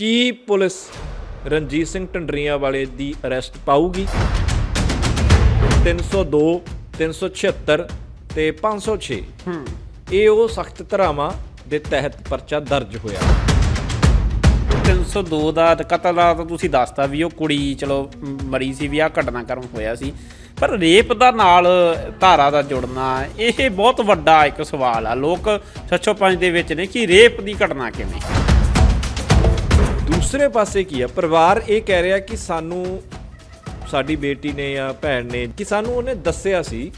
ਕੀ police Ranjit Singh Dhadrian wale ਦੀ arrest ਪਾਊਗੀ? 302 376 ਤੇ 506 ਇਹ ਉਹ ਸਖਤ ਧਾਰਾਵਾਂ ਦੇ ਤਹਿਤ ਪਰਚਾ ਦਰਜ ਹੋਇਆ। 302 ਦਾ ਕਤਲ ਦਾ ਤਾਂ ਤੁਸੀਂ ਦੱਸਤਾ ਵੀ ਉਹ ਕੁੜੀ ਚਲੋ ਮਰੀ ਸੀ ਵੀ ਆ ਘਟਨਾਕ੍ਰਮ ਹੋਇਆ ਸੀ। ਪਰ ਰੇਪ ਦਾ ਨਾਲ ਧਾਰਾ ਦਾ ਜੁੜਨਾ ਇਹ ਬਹੁਤ ਵੱਡਾ ਇੱਕ ਸਵਾਲ ਆ। ਲੋਕ 605 ਦੇ ਵਿੱਚ ਨੇ ਕਿ ਰੇਪ ਦੀ ਘਟਨਾ ਕਿਵੇਂ? ਦੂਸਰੇ ਪਾਸੇ ਕੀ ਆ? ਪਰਿਵਾਰ ਇਹ ਕਹਿ ਰਿਹਾ ਕਿ ਸਾਨੂੰ ਸਾਡੀ ਬੇਟੀ ਨੇ ਜਾਂ ਭੈਣ ਨੇ ਕਿ ਸਾਨੂੰ ਉਹਨੇ ਦੱਸਿਆ ਸੀ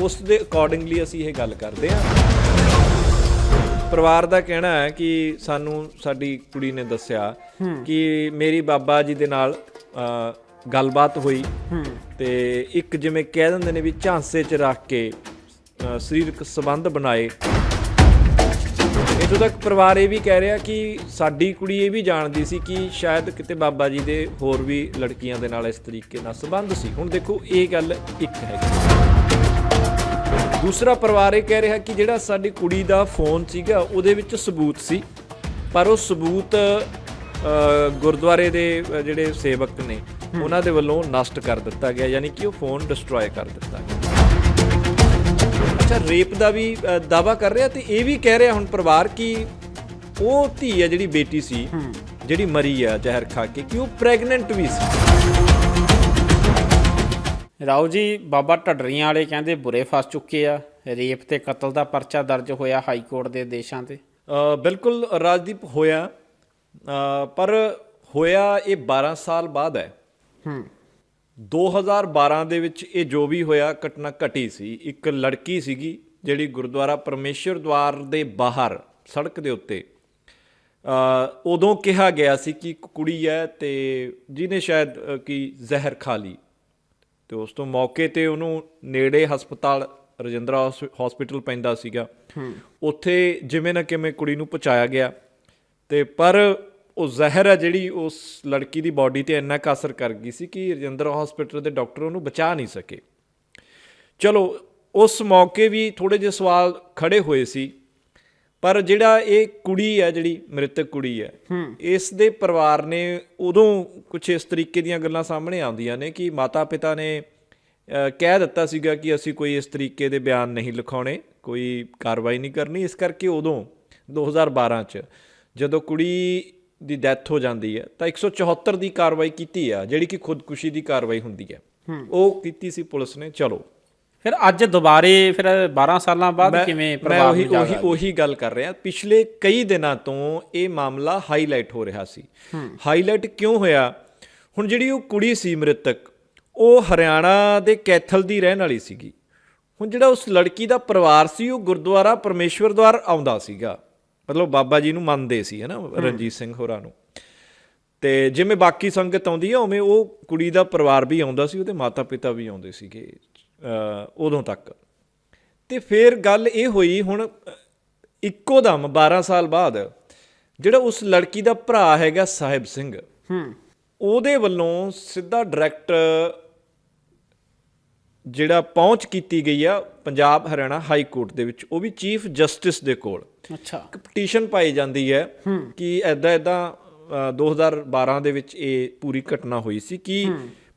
ਉਸ ਦੇ ਅਕੋਰਡਿੰਗਲੀ ਅਸੀਂ ਇਹ ਗੱਲ ਕਰਦੇ ਆ ਪਰਿਵਾਰ ਦਾ ਕਹਿਣਾ ਹੈ ਕਿ ਸਾਨੂੰ ਸਾਡੀ ਕੁੜੀ ਨੇ ਦੱਸਿਆ ਕਿ ਮੇਰੀ ਬਾਬਾ ਜੀ ਦੇ ਨਾਲ ਗੱਲਬਾਤ ਹੋਈ। ਤੇ ਇੱਕ ਜਿਵੇਂ ਕਹਿ ਦਿੰਦੇ ਨੇ ਵੀ ਝਾਂਸੇ 'ਚ ਰੱਖ ਕੇ ਸਰੀਰਕ ਸੰਬੰਧ ਬਣਾਏ। ਇਦੋਂ ਤੱਕ ਪਰਿਵਾਰ ਇਹ ਵੀ ਕਹਿ ਰਿਹਾ ਕਿ ਸਾਡੀ ਕੁੜੀ ਇਹ ਵੀ ਜਾਣਦੀ ਸੀ ਕਿ ਸ਼ਾਇਦ ਕਿਤੇ ਬਾਬਾ ਜੀ ਦੇ ਹੋਰ ਵੀ ਲੜਕੀਆਂ ਦੇ ਨਾਲ ਇਸ ਤਰੀਕੇ ਨਾਲ ਸੰਬੰਧ ਸੀ। ਹੁਣ ਦੇਖੋ ਇਹ ਗੱਲ ਇੱਕ ਹੈਗੀ ਦੂਸਰਾ ਪਰਿਵਾਰ ਇਹ ਕਹਿ ਰਿਹਾ ਕਿ ਜਿਹੜਾ ਸਾਡੀ ਕੁੜੀ ਦਾ ਫੋਨ ਸੀਗਾ ਉਹਦੇ ਵਿੱਚ ਸਬੂਤ ਸੀ। ਪਰ ਉਹ ਸਬੂਤ ਗੁਰਦੁਆਰੇ ਦੇ ਜਿਹੜੇ ਸੇਵਕ ਨੇ ਉਹਨਾਂ ਦੇ ਵੱਲੋਂ ਨਸ਼ਟ ਕਰ ਦਿੱਤਾ ਗਿਆ ਯਾਨੀ ਕਿ ਉਹ ਫੋਨ ਡਿਸਟਰੋਏ ਕਰ ਦਿੱਤਾ ਗਿਆ। ਅੱਛਾ ਰੇਪ ਦਾ ਵੀ ਦਾਵਾ ਕਰ ਰਿਹਾ ਤੇ ਇਹ ਵੀ ਕਹਿ ਰਿਹਾ ਹੁਣ ਪਰਿਵਾਰ ਕਿ ਉਹ ਧੀ ਹੈ ਜਿਹੜੀ ਬੇਟੀ ਸੀ ਜਿਹੜੀ ਮਰੀ ਆ ਜ਼ਹਿਰ ਖਾ ਕੇ ਕਿ ਉਹ ਪ੍ਰੈਗਨੈਂਟ ਵੀ ਸੀ। ਰਾਓ ਜੀ ਬਾਬਾ ਢੱਡਰੀਆਂ ਵਾਲੇ ਕਹਿੰਦੇ ਬੁਰੇ ਫਸ ਚੁੱਕੇ ਆ। ਰੇਪ ਤੇ ਕਤਲ ਦਾ ਪਰਚਾ ਦਰਜ ਹੋਇਆ ਹਾਈ ਕੋਰਟ ਦੇ ਆਦੇਸ਼ਾਂ ਤੇ। ਬਿਲਕੁਲ ਰਾਜਦੀਪ ਹੋਇਆ। ਪਰ ਹੋਇਆ ਇਹ 12 ਸਾਲ ਬਾਅਦ ਹੈ। ਹੂੰ। 2012 ਦੇ ਵਿੱਚ ਇਹ ਜੋ ਵੀ ਹੋਇਆ ਘਟਨਾ ਘਟੀ ਸੀ। ਇੱਕ ਲੜਕੀ ਸੀਗੀ ਜਿਹੜੀ ਗੁਰਦੁਆਰਾ ਪਰਮੇਸ਼ਰ ਦਵਾਰ ਦੇ ਬਾਹਰ ਸੜਕ ਦੇ ਉੱਤੇ ਉਦੋਂ ਕਿਹਾ ਗਿਆ ਸੀ ਕਿ ਇੱਕ ਕੁੜੀ ਹੈ ਤੇ ਜਿਹਨੇ ਸ਼ਾਇਦ ਕਿ ਜ਼ਹਿਰ ਖਾ ਲਈ। ਤੇ ਉਸ ਤੋਂ ਮੌਕੇ ਤੇ ਉਹਨੂੰ ਨੇੜੇ ਹਸਪਤਾਲ ਰਜਿੰਦਰਾ ਹਸਪੀਟਲ ਪੈਂਦਾ ਸੀਗਾ। ਉੱਥੇ ਜਿਵੇਂ ਨਾ ਕਿਵੇਂ ਕੁੜੀ ਨੂੰ ਪਹੁੰਚਾਇਆ ਗਿਆ। ਤੇ ਪਰ ਉਹ ਜ਼ਹਿਰ ਹੈ ਜਿਹੜੀ ਉਸ ਲੜਕੀ ਦੀ ਬਾਡੀ ਤੇ ਇੰਨਾ ਕੁ ਅਸਰ ਕਰ ਗਈ ਸੀ ਕਿ ਰਜਿੰਦਰਾ ਹਸਪੀਟਲ ਦੇ ਡਾਕਟਰ ਉਹਨੂੰ ਬਚਾ ਨਹੀਂ ਸਕੇ। ਚਲੋ ਉਸ ਮੌਕੇ ਵੀ ਥੋੜੇ ਜਿਹੇ ਸਵਾਲ ਖੜੇ ਹੋਏ ਸੀ ਪਰ ਜਿਹੜਾ ਇਹ ਕੁੜੀ ਹੈ ਜਿਹੜੀ ਮ੍ਰਿਤਕ ਕੁੜੀ ਹੈ ਇਸ ਦੇ ਪਰਿਵਾਰ ਨੇ ਉਦੋਂ ਕੁਝ ਇਸ ਤਰੀਕੇ ਦੀਆਂ ਗੱਲਾਂ ਸਾਹਮਣੇ ਆਉਂਦੀਆਂ ਨੇ ਕਿ ਮਾਤਾ ਪਿਤਾ ਨੇ ਕਹਿ ਦਿੱਤਾ ਸੀਗਾ ਕਿ ਅਸੀਂ ਕੋਈ ਇਸ ਤਰੀਕੇ ਦੇ ਬਿਆਨ ਨਹੀਂ ਲਿਖਾਉਣੇ ਕੋਈ ਕਾਰਵਾਈ ਨਹੀਂ ਕਰਨੀ। ਇਸ ਕਰਕੇ ਉਦੋਂ 2012 ਚ ਜਦੋਂ ਕੁੜੀ ਦੀ ਡੈਥ ਹੋ ਜਾਂਦੀ ਹੈ ਤਾਂ 174 ਦੀ ਕਾਰਵਾਈ ਕੀਤੀ ਆ ਜਿਹੜੀ ਕਿ ਖੁਦਕੁਸ਼ੀ ਦੀ ਕਾਰਵਾਈ ਹੁੰਦੀ ਹੈ। ਉਹ ਕੀਤੀ ਸੀ ਪੁਲਿਸ ਨੇ ਚਲੋ। ਫਿਰ ਅੱਜ ਦੁਬਾਰੇ ਫਿਰ 12 ਸਾਲਾਂ ਬਾਅਦ ਮੈਂ- ਕਿਵੇਂ ਮੈਂ ਨੂੰ ਜਾਗ ਉਹੀ ਉਹੀ ਗੱਲ ਕਰ ਰਿਹਾ। ਪਿਛਲੇ ਕਈ ਦਿਨਾਂ ਤੋਂ ਇਹ ਮਾਮਲਾ ਹਾਈਲਾਈਟ ਹੋ ਰਿਹਾ ਸੀ। ਹਾਈਲਾਈਟ ਕਿਉਂ ਹੋਇਆ? ਹੁਣ ਜਿਹੜੀ ਉਹ ਕੁੜੀ ਸੀ ਮ੍ਰਿਤਕ ਉਹ ਹਰਿਆਣਾ ਦੇ ਕੈਥਲ ਦੀ ਰਹਿਣ ਵਾਲੀ ਸੀਗੀ। ਹੁਣ ਜਿਹੜਾ ਉਸ ਲੜਕੀ ਦਾ ਪਰਿਵਾਰ ਸੀ ਉਹ ਗੁਰਦੁਆਰਾ ਪਰਮੇਸ਼ਵਰ ਦਵਾਰ ਆਉਂਦਾ ਸੀਗਾ। ਮਤਲਬ ਬਾਬਾ ਜੀ ਨੂੰ ਮੰਨਦੇ ਸੀ ਹਨਾ ਰਣਜੀਤ ਸਿੰਘ ਹੋਰਾਂ ਨੂੰ। ਤੇ ਜਿਵੇਂ ਬਾਕੀ ਸੰਗਤ ਆਉਂਦੀ ਆ ਉਵੇਂ ਉਹ ਕੁੜੀ ਦਾ ਪਰਿਵਾਰ ਵੀ ਆਉਂਦਾ ਸੀ ਉਹਦੇ ਮਾਤਾ ਪਿਤਾ ਵੀ ਆਉਂਦੇ ਸੀਗੇ ਉਦੋਂ ਤੱਕ। ਤੇ ਫਿਰ ਗੱਲ ਇਹ ਹੋਈ ਹੁਣ ਇੱਕੋ ਦਮ 12 ਸਾਲ ਬਾਅਦ ਜਿਹੜਾ ਉਸ ਲੜਕੀ ਦਾ ਭਰਾ ਹੈਗਾ ਸਾਹਿਬ ਸਿੰਘ ਹੂੰ। ਉਹਦੇ ਵੱਲੋਂ ਸਿੱਧਾ ਡਾਇਰੈਕਟ ਜਿਹੜਾ ਪਹੁੰਚ ਕੀਤੀ ਗਈ ਆ ਪੰਜਾਬ ਹਰਿਆਣਾ ਹਾਈ ਕੋਰਟ ਦੇ ਵਿੱਚ ਉਹ ਵੀ ਚੀਫ ਜਸਟਿਸ ਦੇ ਕੋਲ। ਅੱਛਾ। ਇੱਕ ਪਟੀਸ਼ਨ ਪਾਈ ਜਾਂਦੀ ਹੈ ਕਿ ਐਦਾਂ ਐਦਾਂ 2012 ਦੇ ਵਿੱਚ ਇਹ ਪੂਰੀ ਘਟਨਾ ਹੋਈ ਸੀ ਕਿ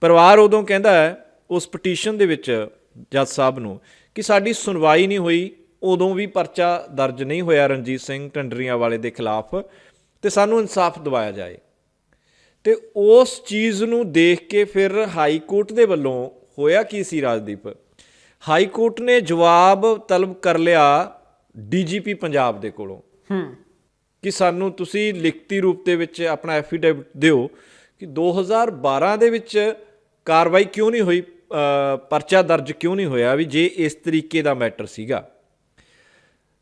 ਪਰਿਵਾਰ ਉਦੋਂ ਕਹਿੰਦਾ ਹੈ ਉਸ ਪਟੀਸ਼ਨ ਦੇ ਵਿੱਚ ਜੱਜ ਸਾਹਿਬ ਨੂੰ ਕਿ ਸਾਡੀ ਸੁਣਵਾਈ ਨਹੀਂ ਹੋਈ ਉਦੋਂ ਵੀ ਪਰਚਾ ਦਰਜ ਨਹੀਂ ਹੋਇਆ ਰਣਜੀਤ ਸਿੰਘ ਢੰਡਰੀਆਂ ਵਾਲੇ ਦੇ ਖਿਲਾਫ ਤੇ ਸਾਨੂੰ ਇਨਸਾਫ ਦਿਵਾਇਆ ਜਾਏ। ਤੇ ਉਸ ਚੀਜ਼ ਨੂੰ ਦੇਖ ਕੇ ਫਿਰ ਹਾਈ ਕੋਰਟ ਦੇ ਵੱਲੋਂ ਹੋਇਆ ਕੀ ਸੀ ਰਾਜਦੀਪ? ਹਾਈ ਕੋਰਟ ਨੇ ਜਵਾਬ ਤਲਬ ਕਰ ਲਿਆ ਡੀਜੀਪੀ ਪੰਜਾਬ ਦੇ ਕੋਲੋਂ। ਹੂੰ। ਕਿ ਸਾਨੂੰ ਤੁਸੀਂ ਲਿਖਤੀ ਰੂਪ ਦੇ ਵਿੱਚ ਆਪਣਾ ਐਫੀਡੇਵਿਟ ਦਿਓ ਕਿ 2012 ਦੇ ਵਿੱਚ ਕਾਰਵਾਈ ਕਿਉਂ ਨਹੀਂ ਹੋਈ? ਪਰਚਾ ਦਰਜ ਕਿਉਂ ਨਹੀਂ ਹੋਇਆ ਵੀ ਜੇ ਇਸ ਤਰੀਕੇ ਦਾ ਮੈਟਰ ਸੀਗਾ?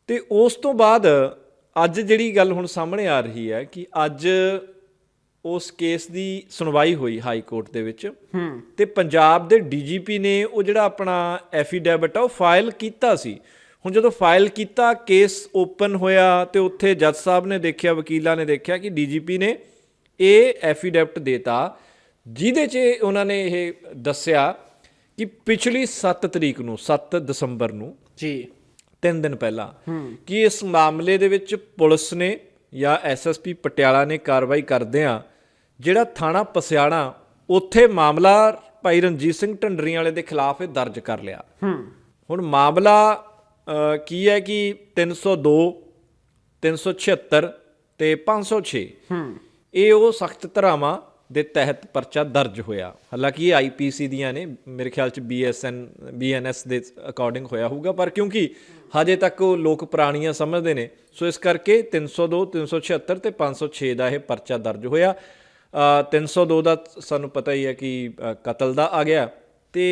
ਤੇ ਉਸ ਤੋਂ ਬਾਅਦ ਅੱਜ ਜਿਹੜੀ ਗੱਲ ਹੁਣ ਸਾਹਮਣੇ ਆ ਰਹੀ ਹੈ ਕਿ ਅੱਜ ਉਸ ਕੇਸ ਦੀ ਸੁਣਵਾਈ ਹੋਈ ਹਾਈ ਕੋਰਟ ਦੇ ਵਿੱਚ। ਹੂੰ। ਤੇ ਪੰਜਾਬ ਦੇ ਡੀਜੀਪੀ ਨੇ ਉਹ ਜਿਹੜਾ ਆਪਣਾ ਐਫੀਡੇਵਿਟ ਆ ਉਹ ਫਾਈਲ ਕੀਤਾ ਸੀ। ਹੁਣ ਜਦੋਂ ਫਾਈਲ ਕੀਤਾ ਕੇਸ ਓਪਨ ਹੋਇਆ ਤੇ ਉੱਥੇ ਜੱਜ ਸਾਹਿਬ ਨੇ ਦੇਖਿਆ ਵਕੀਲਾਂ ਨੇ ਦੇਖਿਆ ਕਿ ਡੀਜੀਪੀ ਨੇ ਇਹ ਐਫੀਡੇਵਿਟ ਦੇਤਾ ਜਿਹਦੇ 'ਚ ਉਹਨਾਂ ਨੇ ਇਹ ਦੱਸਿਆ ਕਿ ਪਿਛਲੀ 7 ਤਰੀਕ ਨੂੰ 7 ਦਸੰਬਰ ਨੂੰ ਜੀ। ਤਿੰਨ ਦਿਨ ਪਹਿਲਾਂ ਕਿ ਇਸ ਮਾਮਲੇ ਦੇ ਵਿੱਚ ਪੁਲਿਸ ਨੇ ਜਾਂ ਐਸਐਸਪੀ ਪਟਿਆਲਾ ਨੇ ਕਾਰਵਾਈ ਕਰਦਿਆਂ ਜਿਹੜਾ ਥਾਣਾ ਪਸਿਆਣਾ ਉੱਥੇ ਮਾਮਲਾ ਭਾਈ ਰਣਜੀਤ ਸਿੰਘ ਢੰਡਰੀ ਵਾਲੇ ਦੇ ਖਿਲਾਫ ਇਹ ਦਰਜ ਕਰ ਲਿਆ। ਹੂੰ। ਹੁਣ ਮਾਮਲਾ ਕੀ ਹੈ ਕਿ 302 376 ਤੇ 506 ਹੂੰ। ਇਹ ਉਹ ਸਖਤ ਧਾਰਾਵਾਂ ਦੇ ਤਹਿਤ ਪਰਚਾ ਦਰਜ ਹੋਇਆ। ਹਾਲਾਂਕਿ ਇਹ ਆਈਪੀਸੀ ਦੀਆਂ ਨੇ ਮੇਰੇ ਖਿਆਲ ਚ ਬੀਐਸਐਨ ਬੀਐਨਐਸ ਦੇ ਅਕੋਰਡਿੰਗ ਹੋਇਆ ਹੋਊਗਾ ਪਰ ਕਿਉਂਕਿ ਹਜੇ ਤੱਕ ਉਹ ਲੋਕ ਪੁਰਾਣੀਆਂ ਸਮਝਦੇ ਨੇ ਸੋ ਇਸ ਕਰਕੇ 302 376 ਤੇ 506 ਦਾ ਇਹ ਪਰਚਾ ਦਰਜ ਹੋਇਆ। 302 ਦਾ ਸਾਨੂੰ ਪਤਾ ਹੀ ਹੈ ਕਿ ਕਤਲ ਦਾ ਆ ਗਿਆ ਤੇ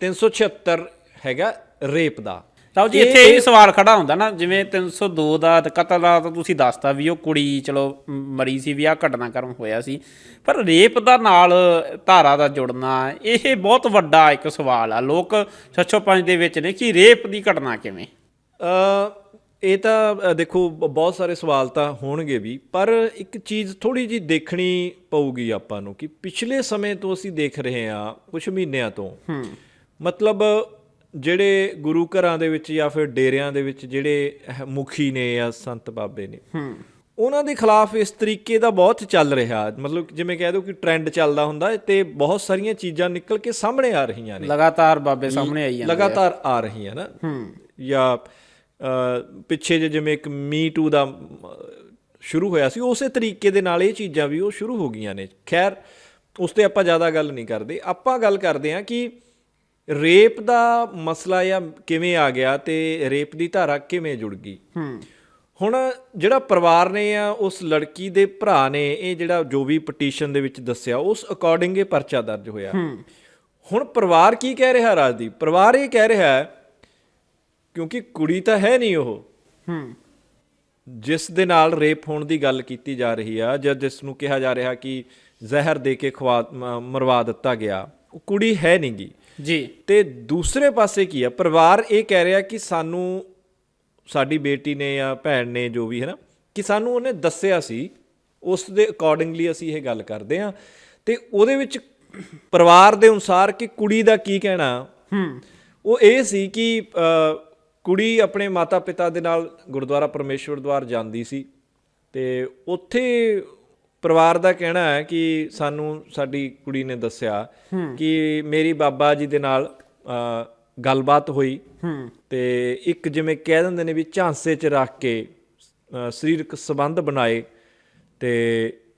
376 ਹੈਗਾ ਰੇਪ ਦਾ। ਲਓ ਜੀ ਇੱਥੇ ਇਹ ਸਵਾਲ ਖੜਾ ਹੁੰਦਾ ਨਾ ਜਿਵੇਂ 302 ਦਾ ਤੇ ਕਤਲ ਦਾ ਤਾਂ ਤੁਸੀਂ ਦੱਸਤਾ ਵੀ ਉਹ ਕੁੜੀ ਚਲੋ ਮਰੀ ਸੀ ਵੀ ਆ ਘਟਨਾਕ੍ਰਮ ਹੋਇਆ ਸੀ। ਪਰ ਰੇਪ ਦਾ ਨਾਲ ਧਾਰਾ ਦਾ ਜੁੜਨਾ ਇਹ ਬਹੁਤ ਵੱਡਾ ਇੱਕ ਸਵਾਲ ਆ। ਲੋਕ 605 ਦੇ ਵਿੱਚ ਨੇ ਕਿ ਰੇਪ ਦੀ ਘਟਨਾ ਕਿਵੇਂ? ਅ ਇਹ ਤਾਂ ਦੇਖੋ ਬਹੁਤ ਸਾਰੇ ਸਵਾਲ ਤਾਂ ਹੋਣਗੇ ਵੀ ਪਰ ਇੱਕ ਚੀਜ਼ ਥੋੜੀ ਜੀ ਦੇਖਣੀ ਪਊਗੀ ਆਪਾਂ ਨੂੰ ਕਿ ਪਿਛਲੇ ਸਮੇਂ ਤੋਂ ਅਸੀਂ ਦੇਖ ਰਹੇ ਹਾਂ ਕੁਝ ਮਹੀਨਿਆਂ ਤੋਂ ਮਤਲਬ ਜਿਹੜੇ ਗੁਰੂ ਘਰਾਂ ਦੇ ਵਿੱਚ ਜਾਂ ਫਿਰ ਡੇਰਿਆਂ ਦੇ ਵਿੱਚ ਜਿਹੜੇ ਮੁਖੀ ਨੇ ਜਾਂ ਸੰਤ ਬਾਬੇ ਨੇ ਉਹਨਾਂ ਦੇ ਖਿਲਾਫ ਇਸ ਤਰੀਕੇ ਦਾ ਬਹੁਤ ਚੱਲ ਰਿਹਾ। ਮਤਲਬ ਜਿਵੇਂ ਕਹਿ ਦਿਓ ਕਿ ਟ੍ਰੈਂਡ ਚੱਲਦਾ ਹੁੰਦਾ ਤੇ ਬਹੁਤ ਸਾਰੀਆਂ ਚੀਜ਼ਾਂ ਨਿਕਲ ਕੇ ਸਾਹਮਣੇ ਆ ਰਹੀਆਂ ਨੇ। ਲਗਾਤਾਰ ਬਾਬੇ ਸਾਹਮਣੇ ਆਈ ਜਾਂਦੇ ਆ। ਲਗਾਤਾਰ ਆ ਰਹੀਆਂ ਨਾ। ਹੂੰ। ਜਾਂ ਪਿੱਛੇ ਜੇ ਜਿਵੇਂ ਇੱਕ ਮੀ ਟੂ ਦਾ ਸ਼ੁਰੂ ਹੋਇਆ ਸੀ ਉਸੇ ਤਰੀਕੇ ਦੇ ਨਾਲ ਇਹ ਚੀਜ਼ਾਂ ਵੀ ਉਹ ਸ਼ੁਰੂ ਹੋ ਗਈਆਂ ਨੇ। ਖੈਰ ਉਸ ਤੇ ਆਪਾਂ ਜ਼ਿਆਦਾ ਗੱਲ ਨਹੀਂ ਕਰਦੇ। ਆਪਾਂ ਗੱਲ ਕਰਦੇ ਹਾਂ ਕਿ ਰੇਪ ਦਾ ਮਸਲਾ ਜਾਂ ਕਿਵੇਂ ਆ ਗਿਆ ਤੇ ਰੇਪ ਦੀ ਧਾਰਾ ਕਿਵੇਂ ਜੁੜ ਗਈ। ਹੂੰ। ਹੁਣ ਜਿਹੜਾ ਪਰਿਵਾਰ ਨੇ ਆ ਉਸ ਲੜਕੀ ਦੇ ਭਰਾ ਨੇ ਇਹ ਜਿਹੜਾ ਜੋ ਵੀ ਪਟੀਸ਼ਨ ਦੇ ਵਿੱਚ ਦੱਸਿਆ ਉਸ ਅਕੋਰਡਿੰਗ ਇਹ ਪਰਚਾ ਦਰਜ ਹੋਇਆ। ਹੁਣ ਪਰਿਵਾਰ ਕੀ ਕਹਿ ਰਿਹਾ ਰਾਜਦੀਪ? ਪਰਿਵਾਰ ਇਹ ਕਹਿ ਰਿਹਾ ਹੈ ਕਿਉਂਕਿ ਕੁੜੀ ਤਾਂ ਹੈ ਨਹੀਂ ਉਹ। ਹੂੰ। ਜਿਸ ਦੇ ਨਾਲ ਰੇਪ ਹੋਣ ਦੀ ਗੱਲ ਕੀਤੀ ਜਾ ਰਹੀ ਆ ਜਾਂ ਜਿਸ ਨੂੰ ਕਿਹਾ ਜਾ ਰਿਹਾ ਕਿ ਜ਼ਹਿਰ ਦੇ ਕੇ ਖਵਾ ਮਰਵਾ ਦਿੱਤਾ ਗਿਆ ਉਹ ਕੁੜੀ ਹੈ ਨਹੀਂਗੀ ਜੀ। ਤੇ ਦੂਸਰੇ ਪਾਸੇ ਕੀ ਆ? ਪਰਿਵਾਰ ਇਹ ਕਹਿ ਰਿਹਾ ਕਿ ਸਾਨੂੰ ਸਾਡੀ ਬੇਟੀ ਨੇ ਜਾਂ ਭੈਣ ਨੇ ਜੋ ਵੀ ਹੈ ਨਾ ਕਿ ਸਾਨੂੰ ਉਹਨੇ ਦੱਸਿਆ ਸੀ ਉਸ ਦੇ ਅਕੋਰਡਿੰਗਲੀ ਅਸੀਂ ਇਹ ਗੱਲ ਕਰਦੇ ਆ ਤੇ ਉਹਦੇ ਵਿੱਚ ਪਰਿਵਾਰ ਦੇ ਅਨੁਸਾਰ ਕਿ ਕੁੜੀ ਦਾ ਕੀ ਕਹਿਣਾ? ਹੂੰ। ਉਹ ਇਹ ਸੀ ਕਿ ਕੁੜੀ ਆਪਣੇ ਮਾਤਾ-ਪਿਤਾ ਦੇ ਨਾਲ ਗੁਰਦੁਆਰਾ ਪਰਮੇਸ਼ਵਰ ਦਵਾਰ ਜਾਂਦੀ ਸੀ ਤੇ ਉੱਥੇ ਪਰਿਵਾਰ ਦਾ ਕਹਿਣਾ ਹੈ ਕਿ ਸਾਨੂੰ ਸਾਡੀ ਕੁੜੀ ਨੇ ਦੱਸਿਆ ਕਿ ਮੇਰੀ ਬਾਬਾ ਜੀ ਦੇ ਨਾਲ ਗੱਲਬਾਤ ਹੋਈ। ਤੇ ਇੱਕ ਜਿਵੇਂ ਕਹਿ ਦਿੰਦੇ ਨੇ ਵੀ ਝਾਂਸੇ 'ਚ ਰੱਖ ਕੇ ਸਰੀਰਕ ਸੰਬੰਧ ਬਣਾਏ। ਤੇ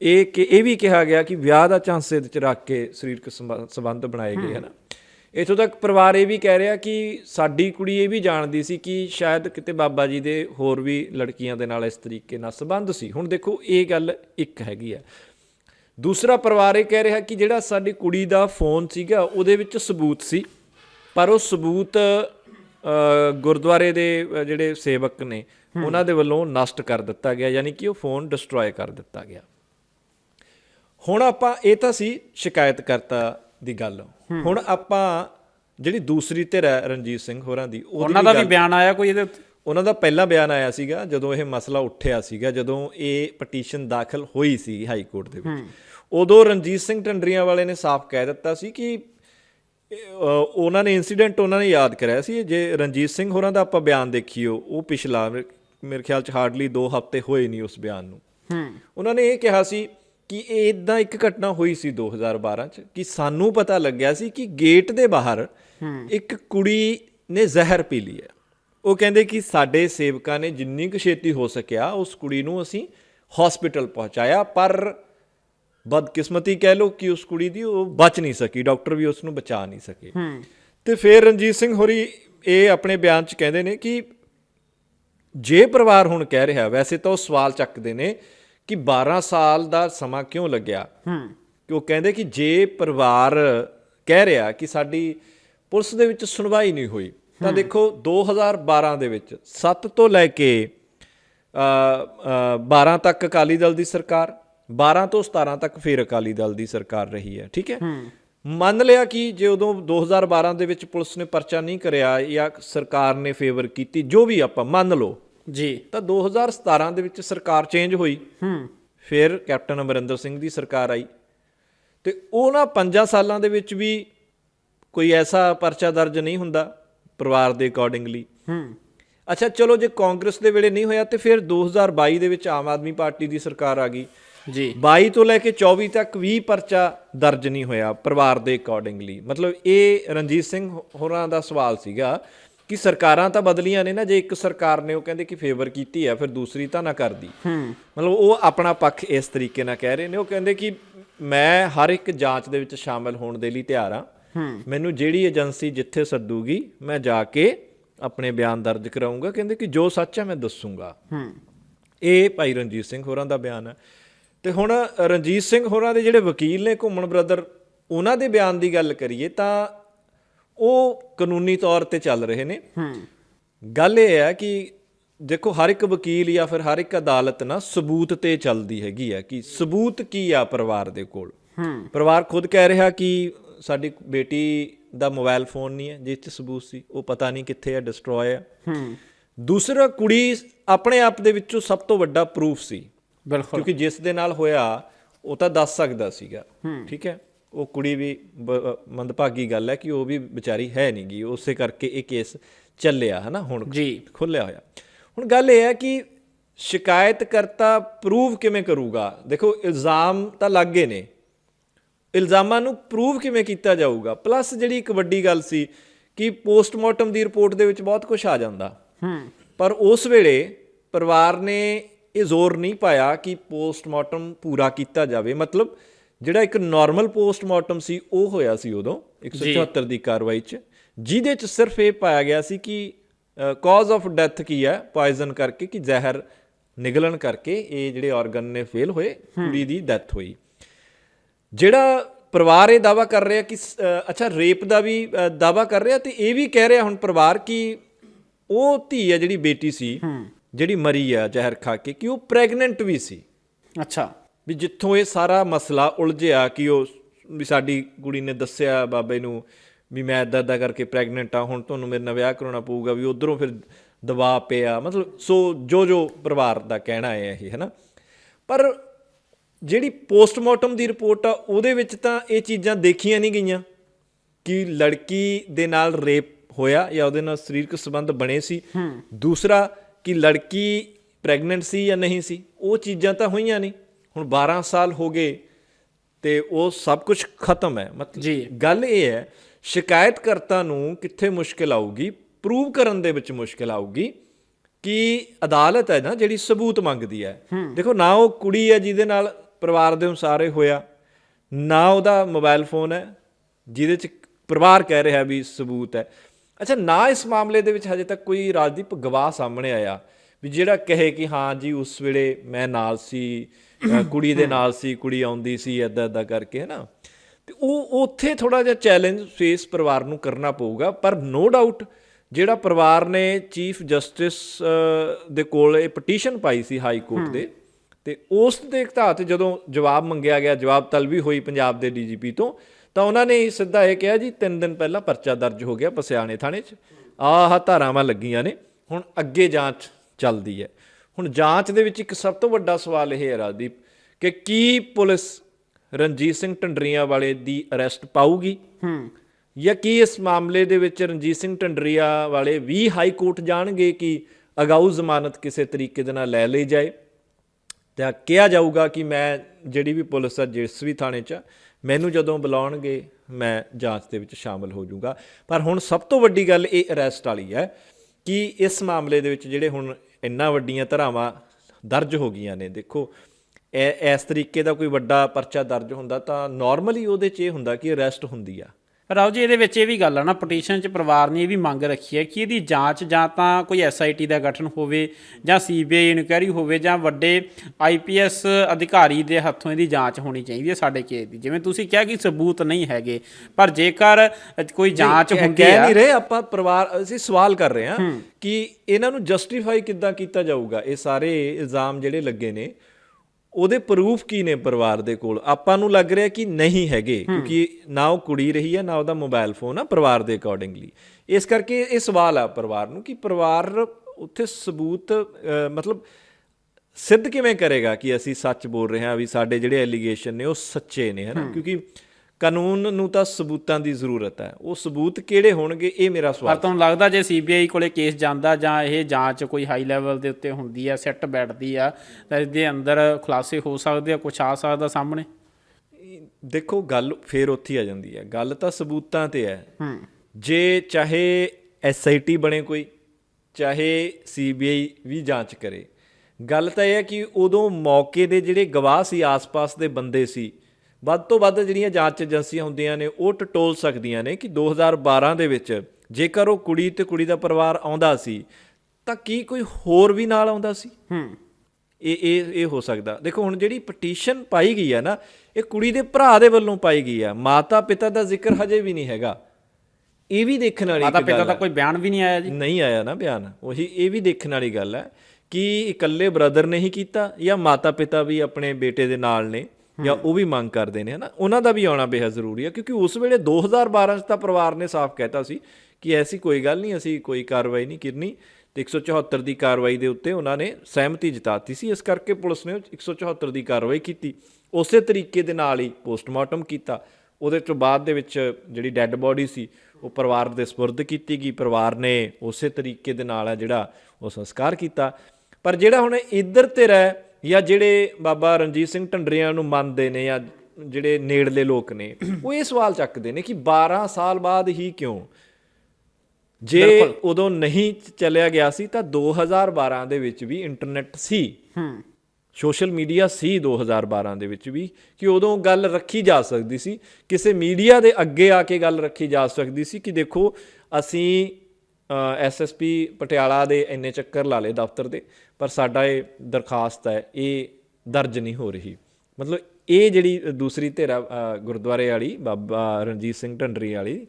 ਇਹ ਕਿ ਇਹ ਵੀ ਕਿਹਾ ਗਿਆ ਕਿ ਵਿਆਹ ਦਾ ਝਾਂਸੇ 'ਚ ਰੱਖ ਕੇ ਸਰੀਰਕ ਸੰਬ- ਸੰਬੰਧ ਬਣਾਏ ਗਏ ਹਨ ਇਥੋਂ ਤੱਕ ਪਰਿਵਾਰ ਇਹ ਵੀ ਕਹਿ ਰਿਹਾ ਕਿ ਸਾਡੀ ਕੁੜੀ ਇਹ ਵੀ ਜਾਣਦੀ ਸੀ ਕਿ ਸ਼ਾਇਦ ਕਿਤੇ ਬਾਬਾ ਜੀ ਦੇ ਹੋਰ ਵੀ ਲੜਕੀਆਂ ਦੇ ਨਾਲ ਇਸ ਤਰੀਕੇ ਨਾਲ ਸੰਬੰਧ ਸੀ। ਹੁਣ ਦੇਖੋ ਇਹ ਗੱਲ ਇੱਕ ਹੈਗੀ ਆ। ਦੂਸਰਾ ਪਰਿਵਾਰ ਇਹ ਕਹਿ ਰਿਹਾ ਕਿ ਜਿਹੜਾ ਸਾਡੀ ਕੁੜੀ ਦਾ ਫੋਨ ਸੀਗਾ ਉਹਦੇ ਵਿੱਚ ਸਬੂਤ ਸੀ ਪਰ ਉਹ ਸਬੂਤ ਗੁਰਦੁਆਰੇ ਦੇ ਜਿਹੜੇ ਸੇਵਕ ਨੇ ਉਹਨਾਂ ਦੇ ਵੱਲੋਂ ਨਸ਼ਟ ਕਰ ਦਿੱਤਾ ਗਿਆ ਯਾਨੀ ਕਿ ਉਹ ਫੋਨ ਡਿਸਟਰੋਏ ਕਰ ਦਿੱਤਾ ਗਿਆ। ਹੁਣ ਆਪਾਂ ਇਹ ਤਾਂ ਸੀ ਸ਼ਿਕਾਇਤਕਰਤਾ ਦੀ ਗੱਲ। ਹੁਣ ਆਪਾਂ ਜਿਹੜੀ ਦੂਸਰੀ ਧਿਰ ਹੈ ਰਣਜੀਤ ਸਿੰਘ ਹੋਰਾਂ ਦੀ ਉਹਨਾਂ ਦਾ ਵੀ ਬਿਆਨ ਆਇਆ ਕੋਈ ਇਹਦੇ ਉੱਤੇ? ਉਹਨਾਂ ਦਾ ਪਹਿਲਾ ਬਿਆਨ ਆਇਆ ਸੀਗਾ ਜਦੋਂ ਇਹ ਮਸਲਾ ਉੱਠਿਆ ਸੀਗਾ ਜਦੋਂ ਇਹ ਪਟੀਸ਼ਨ ਦਾਖਲ ਹੋਈ ਸੀ ਹਾਈ ਕੋਰਟ ਦੇ ਵਿੱਚ। ਉਦੋਂ ਰਣਜੀਤ ਸਿੰਘ ਟੰਡਰੀਆਂ ਵਾਲੇ ਨੇ ਸਾਫ਼ ਕਹਿ ਦਿੱਤਾ ਸੀ ਕਿ ਉਹਨਾਂ ਨੇ ਇਨਸੀਡੈਂਟ ਉਹਨਾਂ ਨੇ ਯਾਦ ਕਰਿਆ ਸੀ। ਜੇ ਰਣਜੀਤ ਸਿੰਘ ਹੋਰਾਂ ਦਾ ਆਪਾਂ ਬਿਆਨ ਦੇਖੀਓ ਉਹ ਪਿਛਲਾ ਮੇਰੇ- ਖਿਆਲ ਚ ਹਾਰਡਲੀ 2 ਹਫ਼ਤੇ ਹੋਏ ਨਹੀਂ ਉਸ ਬਿਆਨ ਨੂੰ। ਉਹਨਾਂ ਨੇ ਇਹ ਕਿਹਾ ਸੀ ਕਿ ਇਹ ਇਦਾਂ ਇੱਕ ਘਟਨਾ ਹੋਈ ਸੀ 2012 ਚ ਕਿ ਸਾਨੂੰ ਪਤਾ ਲੱਗਿਆ ਸੀ ਕਿ ਗੇਟ ਦੇ ਬਾਹਰ ਇੱਕ ਕੁੜੀ ਨੇ ਜ਼ਹਿਰ ਪੀ ਲਈ ਹੈ। ਉਹ ਕਹਿੰਦੇ ਕਿ ਸਾਡੇ ਸੇਵਕਾਂ ਨੇ ਜਿੰਨੀ ਕੁ ਛੇਤੀ ਹੋ ਸਕਿਆ ਉਸ ਕੁੜੀ ਨੂੰ ਅਸੀਂ ਹਸਪੀਟਲ ਪਹੁੰਚਾਇਆ ਪਰ ਬਦਕਿਸਮਤੀ ਕਹਿ ਲਓ ਕਿ ਉਸ ਕੁੜੀ ਦੀ ਉਹ ਬਚ ਨਹੀਂ ਸਕੀ ਡਾਕਟਰ ਵੀ ਉਸ ਨੂੰ ਬਚਾ ਨਹੀਂ ਸਕੇ। ਤੇ ਫਿਰ ਰਣਜੀਤ ਸਿੰਘ ਹੋਰੀ ਇਹ ਆਪਣੇ ਬਿਆਨ 'ਚ ਕਹਿੰਦੇ ਨੇ ਕਿ ਜੇ ਪਰਿਵਾਰ ਹੁਣ ਕਹਿ ਰਿਹਾ ਵੈਸੇ ਤਾਂ ਉਹ ਸਵਾਲ ਚੱਕਦੇ ਨੇ ਕਿ 12 ਸਾਲ ਦਾ ਸਮਾਂ ਕਿਉਂ ਲੱਗਿਆ? ਹੂੰ। ਕਿ ਉਹ ਕਹਿੰਦੇ ਕਿ ਜੇ ਪਰਿਵਾਰ ਕਹਿ ਰਿਹਾ ਕਿ ਸਾਡੀ ਪੁਲਿਸ ਦੇ ਵਿੱਚ ਸੁਣਵਾਈ ਨਹੀਂ ਹੋਈ ਤਾਂ ਦੇਖੋ 2012 ਦੇ ਵਿੱਚ 7 ਤੋਂ ਲੈ ਕੇ ਅ, ਅ, 12 ਤੱਕ ਅਕਾਲੀ ਦਲ ਦੀ ਸਰਕਾਰ 12 ਤੋਂ 17 ਤੱਕ ਫਿਰ ਅਕਾਲੀ ਦਲ ਦੀ ਸਰਕਾਰ ਰਹੀ ਹੈ ਠੀਕ ਹੈ? ਮੰਨ ਲਿਆ ਕਿ ਜੇ ਉਦੋਂ 2012 ਦੇ ਵਿੱਚ ਪੁਲਿਸ ਨੇ ਪਰਚਾ ਨਹੀਂ ਕਰਿਆ ਜਾਂ ਸਰਕਾਰ ਨੇ ਫੇਵਰ ਕੀਤੀ ਜੋ ਵੀ ਆਪਾਂ ਮੰਨ ਲਓ ਜੀ। ਤਾਂ 2017 ਦੇ ਵਿੱਚ ਸਰਕਾਰ ਚੇਂਜ ਹੋਈ। ਹੂੰ। ਫਿਰ ਕੈਪਟਨ ਅਮਰਿੰਦਰ ਸਿੰਘ ਦੀ ਸਰਕਾਰ ਆਈ। ਤੇ ਉਹਨਾਂ 5 ਸਾਲਾਂ ਦੇ ਵਿੱਚ ਵੀ ਕੋਈ ਐਸਾ ਪਰਚਾ ਦਰਜ ਨਹੀਂ ਹੁੰਦਾ ਪਰਿਵਾਰ ਦੇ ਅਕੋਰਡਿੰਗਲੀ ਹੂੰ। ਅੱਛਾ ਚਲੋ ਜੇ ਕਾਂਗਰਸ ਦੇ ਵੇਲੇ ਨਹੀਂ ਹੋਇਆ ਤੇ ਫਿਰ 2022 ਦੇ ਵਿੱਚ ਆਮ ਆਦਮੀ ਪਾਰਟੀ ਦੀ ਸਰਕਾਰ ਆ ਗਈ। ਜੀ। 22 ਤੋਂ ਲੈ ਕੇ 24 ਤੱਕ 20 ਪਰਚਾ ਦਰਜ ਨਹੀਂ ਹੋਇਆ ਪਰਿਵਾਰ ਦੇ ਅਕੋਰਡਿੰਗਲੀ ਮਤਲਬ ਇਹ ਰਣਜੀਤ ਸਿੰਘ ਹੋਰਾਂ ਦਾ ਸਵਾਲ ਸੀਗਾ ਕਿ ਸਰਕਾਰਾਂ ਤਾਂ ਬਦਲੀਆਂ ਨੇ ਨਾ ਜੇ ਇੱਕ ਸਰਕਾਰ ਨੇ ਉਹ ਕਹਿੰਦੇ ਕਿ ਫੇਵਰ ਕੀਤੀ ਆ ਫਿਰ ਦੂਸਰੀ ਤਾਂ ਨਾ ਕਰਦੀ। ਮਤਲਬ ਉਹ ਆਪਣਾ ਪੱਖ ਇਸ ਤਰੀਕੇ ਨਾਲ ਕਹਿ ਰਹੇ ਨੇ ਉਹ ਕਹਿੰਦੇ ਕਿ ਮੈਂ ਹਰ ਇੱਕ ਜਾਂਚ ਦੇ ਵਿੱਚ ਸ਼ਾਮਲ ਹੋਣ ਦੇ ਲਈ ਤਿਆਰ ਆ ਮੈਨੂੰ ਜਿਹੜੀ ਏਜੰਸੀ ਜਿੱਥੇ ਸੱਦੂਗੀ ਮੈਂ ਜਾ ਕੇ ਆਪਣੇ ਬਿਆਨ ਦਰਜ ਕਰਾਉਂਗਾ ਕਹਿੰਦੇ ਕਿ ਜੋ ਸੱਚ ਹੈ ਮੈਂ ਦੱਸੂਗਾ। ਇਹ ਭਾਈ ਰਣਜੀਤ ਸਿੰਘ ਹੋਰਾਂ ਦਾ ਬਿਆਨ ਹੈ। ਤੇ ਹੁਣ ਰਣਜੀਤ ਸਿੰਘ ਹੋਰਾਂ ਦੇ ਜਿਹੜੇ ਵਕੀਲ ਨੇ ਘੁੰਮਣ ਬ੍ਰਦਰ ਉਹਨਾਂ ਦੇ ਬਿਆਨ ਦੀ ਗੱਲ ਕਰੀਏ ਤਾਂ ਉਹ ਕਾਨੂੰਨੀ ਤੌਰ ਤੇ ਚੱਲ ਰਹੇ ਨੇ। ਗੱਲ ਇਹ ਹੈ ਕਿ ਦੇਖੋ ਹਰ ਇੱਕ ਵਕੀਲ ਜਾਂ ਫਿਰ ਹਰ ਇੱਕ ਅਦਾਲਤ ਨਾ ਸਬੂਤ ਤੇ ਚੱਲਦੀ ਹੈਗੀ ਹੈ ਕਿ ਸਬੂਤ ਕੀ ਆ ਪਰਿਵਾਰ ਦੇ ਕੋਲ। ਪਰਿਵਾਰ ਖੁਦ ਕਹਿ ਰਿਹਾ ਕਿ ਸਾਡੀ ਬੇਟੀ ਦਾ ਮੋਬਾਈਲ ਫੋਨ ਨਹੀਂ ਹੈ ਜਿਸ 'ਚ ਸਬੂਤ ਸੀ ਉਹ ਪਤਾ ਨਹੀਂ ਕਿੱਥੇ ਹੈ ਡਿਸਟਰੋਏ ਹੈ। ਦੂਸਰਾ ਕੁੜੀ ਆਪਣੇ ਆਪ ਦੇ ਵਿੱਚੋਂ ਸਭ ਤੋਂ ਵੱਡਾ ਪ੍ਰੂਫ ਸੀ। ਬਿਲਕੁਲ। ਕਿਉਂਕਿ ਜਿਸ ਦੇ ਨਾਲ ਹੋਇਆ ਉਹ ਤਾਂ ਦੱਸ ਸਕਦਾ ਸੀਗਾ। ਠੀਕ ਹੈ? ਉਹ ਕੁੜੀ ਵੀ ਮੰਦਭਾਗੀ ਗੱਲ ਹੈ ਕਿ ਉਹ ਵੀ ਵਿਚਾਰੀ ਹੈ ਨਹੀਂਗੀ ਉਸੇ ਕਰਕੇ ਇਹ ਕੇਸ ਚੱਲਿਆ ਹਨਾ ਹੁਣ ਜੀ। ਖੁੱਲਿਆ ਹੋਇਆ। ਹੁਣ ਗੱਲ ਇਹ ਹੈ ਕਿ ਸ਼ਿਕਾਇਤਕਰਤਾ ਪ੍ਰੂਵ ਕਿਵੇਂ ਕਰੂਗਾ? ਦੇਖੋ ਇਲਜ਼ਾਮ ਤਾਂ ਲੱਗੇ ਨੇ। ਇਲਜ਼ਾਮਾਂ ਨੂੰ ਪ੍ਰੂਵ ਕਿਵੇਂ ਕੀਤਾ ਜਾਊਗਾ? ਪਲੱਸ ਜਿਹੜੀ ਇੱਕ ਵੱਡੀ ਗੱਲ ਸੀ ਕਿ ਪੋਸਟਮਾਰਟਮ ਦੀ ਰਿਪੋਰਟ ਦੇ ਵਿੱਚ ਬਹੁਤ ਕੁਝ ਆ ਜਾਂਦਾ। ਹੂੰ। ਪਰ ਉਸ ਵੇਲੇ ਪਰਿਵਾਰ ਨੇ ਇਹ ਜ਼ੋਰ ਨਹੀਂ ਪਾਇਆ ਕਿ ਪੋਸਟਮਾਰਟਮ ਪੂਰਾ ਕੀਤਾ ਜਾਵੇ। ਮਤਲਬ ਜਿਹੜਾ ਇੱਕ ਨਾਰਮਲ ਪੋਸਟਮਾਰਟਮ ਸੀ ਉਹ ਹੋਇਆ ਸੀ ਉਦੋਂ 174 ਦੀ ਕਾਰਵਾਈ 'ਚ ਜਿਹਦੇ 'ਚ ਸਿਰਫ ਇਹ ਪਾਇਆ ਗਿਆ ਸੀ ਕਿ ਕਾਜ਼ ਆਫ ਡੈਥ ਕੀ ਹੈ ਪੋਇਜ਼ਨ ਕਰਕੇ ਕਿ ਜ਼ਹਿਰ ਨਿਗਲਣ ਕਰਕੇ ਇਹ ਜਿਹੜੇ ਆਰਗਨ ਨੇ ਫੇਲ ਹੋਏ ਕੁੜੀ ਦੀ ਡੈਥ ਹੋਈ। ਜਿਹੜਾ ਪਰਿਵਾਰ ਇਹ ਦਾਵਾ ਕਰ ਰਿਹਾ ਕਿ ਅੱਛਾ ਰੇਪ ਦਾ ਵੀ ਦਾਵਾ ਕਰ ਰਿਹਾ ਤੇ ਇਹ ਵੀ ਕਹਿ ਰਿਹਾ ਹੁਣ ਪਰਿਵਾਰ ਕਿ ਉਹ ਧੀ ਹੈ ਜਿਹੜੀ ਬੇਟੀ ਸੀ ਜਿਹੜੀ ਮਰੀ ਆ ਜ਼ਹਿਰ ਖਾ ਕੇ ਕਿ ਉਹ ਪ੍ਰੈਗਨੈਂਟ ਵੀ ਸੀ। ਅੱਛਾ। ਵੀ ਜਿੱਥੋਂ ਇਹ ਸਾਰਾ ਮਸਲਾ ਉਲਝਿਆ ਕਿ ਉਹ ਵੀ ਸਾਡੀ ਕੁੜੀ ਨੇ ਦੱਸਿਆ ਬਾਬੇ ਨੂੰ ਵੀ ਮੈਂ ਇਦਾਂ ਇਦਾਂ ਕਰਕੇ ਪ੍ਰੈਗਨੈਂਟ ਆ ਹੁਣ ਤੁਹਾਨੂੰ ਮੇਰੇ ਨਾਲ ਵਿਆਹ ਕਰਾਉਣਾ ਪਊਗਾ ਵੀ ਉਧਰੋਂ ਫਿਰ ਦਬਾਅ ਪਿਆ। ਮਤਲਬ ਸੋ ਜੋ ਜੋ ਪਰਿਵਾਰ ਦਾ ਕਹਿਣਾ ਹੈ ਇਹ ਹੈਨਾ? ਪਰ ਜਿਹੜੀ ਪੋਸਟਮਾਰਟਮ ਦੀ ਰਿਪੋਰਟ ਆ ਉਹਦੇ ਵਿੱਚ ਤਾਂ ਇਹ ਚੀਜ਼ਾਂ ਦੇਖੀਆਂ ਨਹੀਂ ਗਈਆਂ ਕਿ ਲੜਕੀ ਦੇ ਨਾਲ ਰੇਪ ਹੋਇਆ ਜਾਂ ਉਹਦੇ ਨਾਲ ਸਰੀਰਕ ਸੰਬੰਧ ਬਣੇ ਸੀ। ਦੂਸਰਾ ਕਿ ਲੜਕੀ ਪ੍ਰੈਗਨੈਂਟ ਸੀ ਜਾਂ ਨਹੀਂ ਸੀ ਉਹ ਚੀਜ਼ਾਂ ਤਾਂ ਹੋਈਆਂ ਨਹੀਂ। ਹੁਣ 12 ਸਾਲ ਹੋ ਗਏ ਤੇ ਉਹ ਸਭ ਕੁਝ ਖਤਮ ਹੈ। ਮਤਲਬ ਗੱਲ ਇਹ ਹੈ ਸ਼ਿਕਾਇਤਕਰਤਾ ਨੂੰ ਕਿੱਥੇ ਮੁਸ਼ਕਿਲ ਆਊਗੀ? ਪ੍ਰੂਵ ਕਰਨ ਦੇ ਵਿੱਚ ਮੁਸ਼ਕਿਲ ਆਊਗੀ ਕਿ ਅਦਾਲਤ ਹੈ ਨਾ ਜਿਹੜੀ ਸਬੂਤ ਮੰਗਦੀ ਹੈ। ਦੇਖੋ ਨਾ ਉਹ ਕੁੜੀ ਹੈ ਜਿਹਦੇ ਨਾਲ ਪਰਿਵਾਰ ਦੇ ਅਨੁਸਾਰ ਹੋਇਆ ਨਾ ਉਹਦਾ ਮੋਬਾਈਲ ਫੋਨ ਹੈ ਜਿਹਦੇ ਚ ਪਰਿਵਾਰ ਕਹਿ ਰਿਹਾ ਵੀ ਸਬੂਤ ਹੈ। ਅੱਛਾ ਨਾ ਇਸ ਮਾਮਲੇ ਦੇ ਵਿੱਚ ਹਜੇ ਤੱਕ ਕੋਈ ਰਾਜਦੀਪ ਗਵਾਹ ਸਾਹਮਣੇ ਆਇਆ। ਵੀ ਜਿਹੜਾ ਕਹੇ ਕਿ ਹਾਂ ਜੀ ਉਸ ਵੇਲੇ ਮੈਂ ਨਾਲ ਸੀ ਕੁੜੀ ਦੇ ਨਾਲ ਸੀ ਕੁੜੀ ਆਉਂਦੀ ਸੀ ਐਦਾਂ ਐਦਾਂ ਕਰਕੇ ਹੈ ਨਾ ਤੇ ਉਹ ਉੱਥੇ ਥੋੜਾ ਜਿਹਾ ਚੈਲੰਜ ਫੇਸ ਪਰਿਵਾਰ ਨੂੰ ਕਰਨਾ ਪਊਗਾ ਪਰ ਨੋ ਡਾਊਟ ਜਿਹੜਾ ਪਰਿਵਾਰ ਨੇ ਚੀਫ ਜਸਟਿਸ ਦੇ ਕੋਲ ਇਹ ਪਟੀਸ਼ਨ ਪਾਈ ਸੀ ਹਾਈ ਕੋਰਟ ਦੇ ਤੇ ਉਸ ਦੇ ਆਧਾਰ ਤੇ ਜਦੋਂ ਜਵਾਬ ਮੰਗਿਆ ਗਿਆ ਜਵਾਬ ਤਲਬੀ ਹੋਈ ਪੰਜਾਬ ਦੇ ਡੀਜੀਪੀ ਤੋਂ ਤਾਂ ਉਹਨਾਂ ਨੇ ਸਿੱਧਾ ਇਹ ਕਿਹਾ ਜੀ ਤਿੰਨ ਦਿਨ ਪਹਿਲਾਂ ਪਰਚਾ ਦਰਜ ਹੋ ਗਿਆ ਪਸਿਆਣੇ ਥਾਣੇ 'ਚ। ਆਹ ਧਾਰਾਵਾਂ ਲੱਗੀਆਂ ਨੇ ਹੁਣ ਅੱਗੇ ਜਾਂਚ ਚੱਲਦੀ ਹੈ। ਹੁਣ ਜਾਂਚ ਦੇ ਵਿੱਚ ਇੱਕ ਸਭ ਤੋਂ ਵੱਡਾ ਸਵਾਲ ਇਹ ਹੈ ਰਾਜਦੀਪ ਕਿ ਕੀ ਪੁਲਿਸ ਰਣਜੀਤ ਸਿੰਘ ਢੰਡਰੀਆਂ ਵਾਲੇ ਦੀ ਅਰੈਸਟ ਪਾਊਗੀ? ਹੂੰ। ਜਾਂ ਕੀ ਇਸ ਮਾਮਲੇ ਦੇ ਵਿੱਚ ਰਣਜੀਤ ਸਿੰਘ ਢੰਡਰੀਆ ਵਾਲੇ ਵੀ ਹਾਈ ਕੋਰਟ ਜਾਣਗੇ ਕਿ ਅਗਾਊ ਜ਼ਮਾਨਤ ਕਿਸੇ ਤਰੀਕੇ ਦੇ ਨਾਲ ਲੈ ਲਈ ਜਾਏ? ਤਾਂ ਕਿਹਾ ਜਾਊਗਾ ਕਿ ਮੈਂ ਜਿਹੜੀ ਵੀ ਪੁਲਿਸ ਆ ਜਿਸ ਵੀ ਥਾਣੇ 'ਚ ਮੈਨੂੰ ਜਦੋਂ ਬੁਲਾਉਣਗੇ ਮੈਂ ਜਾਂਚ ਦੇ ਵਿੱਚ ਸ਼ਾਮਲ ਹੋ ਜਾਊਗਾ। ਪਰ ਹੁਣ ਸਭ ਤੋਂ ਵੱਡੀ ਗੱਲ ਇਹ ਅਰੈਸਟ ਵਾਲੀ ਹੈ ਕਿ ਇਸ ਮਾਮਲੇ ਦੇ ਵਿੱਚ ਜਿਹੜੇ ਹੁਣ ਇੰਨਾ ਵੱਡੀਆਂ ਧਰਾਵਾਂ ਦਰਜ ਹੋ ਗਈਆਂ ਨੇ। ਦੇਖੋ ਇਹ ਇਸ ਤਰੀਕੇ ਦਾ ਕੋਈ ਵੱਡਾ ਪਰਚਾ ਦਰਜ ਹੁੰਦਾ ਤਾਂ ਨਾਰਮਲੀ ਉਹਦੇ 'ਚ ਇਹ ਹੁੰਦਾ ਕਿ ਅਰੈਸਟ ਹੁੰਦੀ ਆ। ਰਾਓ ਜੀ ਇਹਦੇ ਵਿੱਚ ਇਹ ਵੀ ਗੱਲ ਆ ਨਾ ਪਟੀਸ਼ਨ 'ਚ ਪਰਿਵਾਰ ਨੇ ਇਹ ਵੀ ਮੰਗ ਰੱਖੀ ਹੈ ਕਿ ਇਹਦੀ ਜਾਂਚ ਜਾਂ ਤਾਂ ਕੋਈ ਐਸਆਈਟੀ ਦਾ ਗਠਨ ਹੋਵੇ ਜਾਂ ਸੀਬੀਆਈ ਇਨਕੁਆਇਰੀ ਹੋਵੇ ਜਾਂ ਵੱਡੇ ਆਈਪੀਐਸ ਅਧਿਕਾਰੀ ਦੇ ਹੱਥੋਂ ਇਹਦੀ ਜਾਂਚ ਹੋਣੀ ਚਾਹੀਦੀ ਹੈ ਸਾਡੇ ਕੇਸ ਦੀ। ਜਿਵੇਂ ਤੁਸੀਂ ਕਿਹਾ ਕਿ ਸਬੂਤ ਨਹੀਂ ਹੈਗੇ ਪਰ ਜੇਕਰ ਕੋਈ ਜਾਂਚ ਹੁੰਦੀ ਕਹਿ ਆ ਨਹੀਂ ਰਹੇ ਆਪਾਂ ਪਰਿਵਾਰ ਅਸੀਂ ਸਵਾਲ ਕਰ ਰਹੇ ਹਾਂ ਕਿ ਇਹਨਾਂ ਨੂੰ ਜਸਟੀਫਾਈ ਕਿੱਦਾਂ ਕੀਤਾ ਜਾਊਗਾ? ਇਹ ਸਾਰੇ ਇਲਜ਼ਾਮ ਜਿਹੜੇ ਲੱਗੇ ਨੇ ਉਹਦੇ ਪ੍ਰੂਫ ਕੀ ਨੇ ਪਰਿਵਾਰ ਦੇ ਕੋਲ? ਆਪਾਂ ਨੂੰ ਲੱਗ ਰਿਹਾ ਕਿ ਨਹੀਂ ਹੈਗੇ ਕਿਉਂਕਿ ਨਾ ਉਹ ਕੁੜੀ ਰਹੀ ਹੈ ਨਾ ਉਹਦਾ ਮੋਬਾਈਲ ਫੋਨ ਆ ਪਰਿਵਾਰ ਦੇ ਅਕੋਰਡਿੰਗਲੀ ਇਸ ਕਰਕੇ ਇਹ ਸਵਾਲ ਆ ਪਰਿਵਾਰ ਨੂੰ ਕਿ ਪਰਿਵਾਰ ਉੱਥੇ ਸਬੂਤ ਮਤਲਬ ਸਿੱਧ ਕਿਵੇਂ ਕਰੇਗਾ ਕਿ ਅਸੀਂ ਸੱਚ ਬੋਲ ਰਹੇ ਹਾਂ ਵੀ ਸਾਡੇ ਜਿਹੜੇ ਐਲੀਗੇਸ਼ਨ ਨੇ ਉਹ ਸੱਚੇ ਨੇ ਹਨਾ? ਕਿਉਂਕਿ ਕਾਨੂੰਨ ਨੂੰ ਤਾਂ ਸਬੂਤਾਂ ਦੀ ਜ਼ਰੂਰਤ ਹੈ। ਉਹ ਸਬੂਤ ਕਿਹੜੇ ਹੋਣਗੇ ਇਹ ਮੇਰਾ ਪਰ ਸਵਾਲ ਤੁਹਾਨੂੰ ਲੱਗਦਾ ਜੇ ਸੀਬੀਆਈ ਕੋਲੇ ਕੇਸ ਜਾਂਦਾ ਜਾਂ ਇਹ ਜਾਂਚ ਕੋਈ ਹਾਈ ਲੈਵਲ ਦੇ ਉੱਤੇ ਹੁੰਦੀ ਆ ਸੈੱਟ ਬੈਠਦੀ ਆ ਤਾਂ ਇਹਦੇ ਅੰਦਰ ਖੁਲਾਸੇ ਹੋ ਸਕਦੇ ਆ ਕੁਝ ਆ ਸਕਦਾ ਸਾਹਮਣੇ? ਦੇਖੋ ਗੱਲ ਫੇਰ ਉੱਥੇ ਹੀ ਆ ਜਾਂਦੀ ਹੈ। ਗੱਲ ਤਾਂ ਸਬੂਤਾਂ ਤੇ ਹੈ। ਹੂੰ। ਜੇ ਚਾਹੇ ਐਸਆਈਟੀ ਬਣੇ ਕੋਈ ਚਾਹੇ ਸੀਬੀਆਈ ਵੀ ਜਾਂਚ ਕਰੇ। ਗੱਲ ਤਾਂ ਇਹ ਹੈ ਕਿ ਉਦੋਂ ਮੌਕੇ ਦੇ ਜਿਹੜੇ ਗਵਾਹ ਸੀ ਆਸ-ਪਾਸ ਦੇ ਬੰਦੇ ਸੀ ਵੱਧ ਤੋਂ ਵੱਧ ਜਿਹੜੀਆਂ ਜਾਂਚ ਏਜੰਸੀਆਂ ਹੁੰਦੀਆਂ ਨੇ ਉਹ ਟਟੋਲ ਸਕਦੀਆਂ ਨੇ ਕਿ 2012 ਦੇ ਵਿੱਚ ਜੇਕਰ ਉਹ ਕੁੜੀ ਤੇ ਕੁੜੀ ਦਾ ਪਰਿਵਾਰ ਆਉਂਦਾ ਸੀ ਤਾਂ ਕੀ ਕੋਈ ਹੋਰ ਵੀ ਨਾਲ ਆਉਂਦਾ ਸੀ? ਹੂੰ। ਇਹ ਇਹ ਇਹ ਹੋ ਸਕਦਾ। ਦੇਖੋ ਹੁਣ ਜਿਹੜੀ ਪਟੀਸ਼ਨ ਪਾਈ ਗਈ ਹੈ ਨਾ ਇਹ ਕੁੜੀ ਦੇ ਭਰਾ ਦੇ ਵੱਲੋਂ ਪਾਈ ਗਈ ਹੈ। ਮਾਤਾ ਪਿਤਾ ਦਾ ਜ਼ਿਕਰ ਹਜੇ ਵੀ ਨਹੀਂ ਹੈਗਾ। ਇਹ ਵੀ ਦੇਖਣ ਵਾਲੀ ਮਾਤਾ ਪਿਤਾ ਦਾ। ਕੋਈ ਬਿਆਨ ਵੀ ਨਹੀਂ ਆਇਆ ਜੀ? ਨਹੀਂ ਆਇਆ ਨਾ ਬਿਆਨ। ਉਹੀ ਇਹ ਵੀ ਦੇਖਣ ਵਾਲੀ ਗੱਲ ਹੈ ਕਿ ਇਕੱਲੇ ਬ੍ਰਦਰ ਨੇ ਹੀ ਕੀਤਾ ਜਾਂ ਮਾਤਾ ਪਿਤਾ ਵੀ ਆਪਣੇ ਬੇਟੇ ਦੇ ਨਾਲ ਨੇ? ਜਾਂ ਉਹ ਵੀ ਮੰਗ ਕਰਦੇ ਨੇ, ਹਨਾ? ਉਹਨਾਂ ਦਾ ਵੀ ਆਉਣਾ ਬੇਹੱਦ ਜ਼ਰੂਰੀ ਹੈ ਕਿਉਂਕਿ ਉਸ ਵੇਲੇ 2012 ਚ ਤਾਂ ਪਰਿਵਾਰ ਨੇ ਸਾਫ਼ ਕਹਿਤਾ ਸੀ ਕਿ ਐਸੀ ਕੋਈ ਗੱਲ ਨਹੀਂ, ਅਸੀਂ ਕੋਈ ਕਾਰਵਾਈ ਨਹੀਂ ਕਰਨੀ। ਤੇ 174 ਦੀ ਕਾਰਵਾਈ ਦੇ ਉੱਤੇ ਉਹਨਾਂ ਨੇ ਸਹਿਮਤੀ ਜਤਾਤੀ ਸੀ। ਇਸ ਕਰਕੇ ਪੁਲਿਸ ਨੇ 174 ਦੀ ਕਾਰਵਾਈ ਕੀਤੀ। ਉਸੇ ਤਰੀਕੇ ਦੇ ਨਾਲ ਹੀ ਪੋਸਟਮਾਰਟਮ ਕੀਤਾ। ਉਹਦੇ ਤੋਂ ਬਾਅਦ ਦੇ ਵਿੱਚ ਜਿਹੜੀ ਡੈੱਡ ਬੋਡੀ ਸੀ, ਉਹ ਪਰਿਵਾਰ ਦੇ ਸਪੁਰਦ ਕੀਤੀ ਗਈ। ਪਰਿਵਾਰ ਨੇ ਉਸੇ ਤਰੀਕੇ ਦੇ ਨਾਲ ਆ ਜਿਹੜਾ ਉਹ ਸੰਸਕਾਰ ਕੀਤਾ। ਪਰ ਜਿਹੜਾ ਹੁਣ ਇੱਧਰ ਤੇ ਰਹਿ ਜਾਂ ਜਿਹੜੇ ਬਾਬਾ ਰਣਜੀਤ ਸਿੰਘ ਢੰਡਰੀਆਂ ਨੂੰ ਮੰਨਦੇ ਨੇ ਜਾਂ ਜਿਹੜੇ ਨੇੜਲੇ ਲੋਕ ਨੇ ਉਹ ਇਹ ਸਵਾਲ ਚੱਕਦੇ ਨੇ ਕਿ 12 ਸਾਲ ਬਾਅਦ ਹੀ ਕਿਉਂ? ਜੇ ਉਦੋਂ ਨਹੀਂ ਚੱਲਿਆ ਗਿਆ ਸੀ ਤਾਂ 2012 ਦੇ ਵਿੱਚ ਵੀ ਇੰਟਰਨੈਟ ਸੀ। ਹੂੰ। ਸੋਸ਼ਲ ਮੀਡੀਆ ਸੀ 2012 ਦੇ ਵਿੱਚ ਵੀ ਕਿ ਉਦੋਂ ਗੱਲ ਰੱਖੀ ਜਾ ਸਕਦੀ ਸੀ। ਕਿਸੇ ਮੀਡੀਆ ਦੇ ਅੱਗੇ ਆ ਕੇ ਗੱਲ ਰੱਖੀ ਜਾ ਸਕਦੀ ਸੀ ਕਿ ਦੇਖੋ ਅਸੀਂ ਐਸਐਸਪੀ ਪਟਿਆਲਾ ਦੇ ਇੰਨੇ ਚੱਕਰ ਲਾ ਲਏ ਦਫ਼ਤਰ ਦੇ ਪਰ ਸਾਡਾ ਇਹ ਦਰਖਾਸਤ ਹੈ ਇਹ ਦਰਜ ਨਹੀਂ ਹੋ ਰਹੀ। ਮਤਲਬ ਇਹ ਜਿਹੜੀ ਦੂਸਰੀ ਧਿਰਾ ਗੁਰਦੁਆਰੇ ਵਾਲੀ ਬਾਬਾ ਰਣਜੀਤ ਸਿੰਘ ਢੰਡਰੀ ਵਾਲੀ